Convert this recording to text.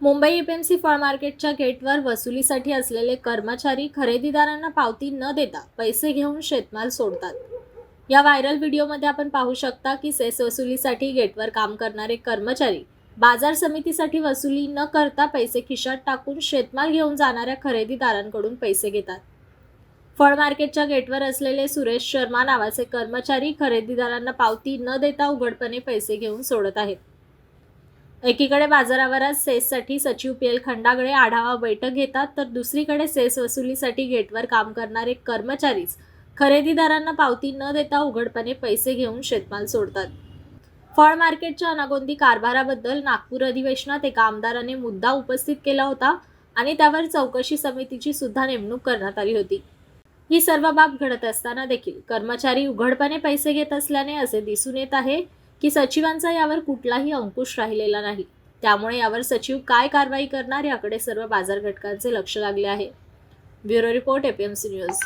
Mumbai APMC फळ मार्केटच्या गेटवर वसुलीसाठी असलेले कर्मचारी खरेदीदारांना पावती न देता पैसे घेऊन शेतमाल सोडतात. या व्हायरल व्हिडिओमध्ये आपण पाहू शकता की सेस वसुलीसाठी गेटवर काम करणारे कर्मचारी बाजार समितीसाठी वसुली न करता पैसे खिशात टाकून शेतमाल घेऊन जाणाऱ्या खरेदीदारांकडून पैसे घेतात. फळ मार्केटच्या गेटवर असलेले सुरेश शर्मा नावाचे कर्मचारी खरेदीदारांना पावती न देता उघडपणे पैसे घेऊन सोडत आहेत. एकीकडे बाजारावर आज सेससाठी सचिव पी एल खंडागळे आढावा बैठक घेतात तर दुसरीकडे सेस वसुलीसाठी गेटवर काम करणारे कर्मचारीच खरेदीदारांना पावती न देता उघडपणे पैसे घेऊन शेतमाल सोडतात. फळ मार्केटच्या अनागोंदी कारभाराबद्दल नागपूर अधिवेशनात एका आमदाराने मुद्दा उपस्थित केला होता आणि त्यावर चौकशी समितीची सुद्धा नेमणूक करण्यात आली होती. ही सर्व बाब घडत असताना देखील कर्मचारी उघडपणे पैसे घेत असल्याने असे दिसून येत आहे. की सचिवांचा यावर कुठलाही अंकुश राहिलेला नाही. त्यामुळे यावर सचिव काय कारवाई करणार याकडे सर्व बाजार घटकांचे लक्ष लागले आहे. Bureau report APMC news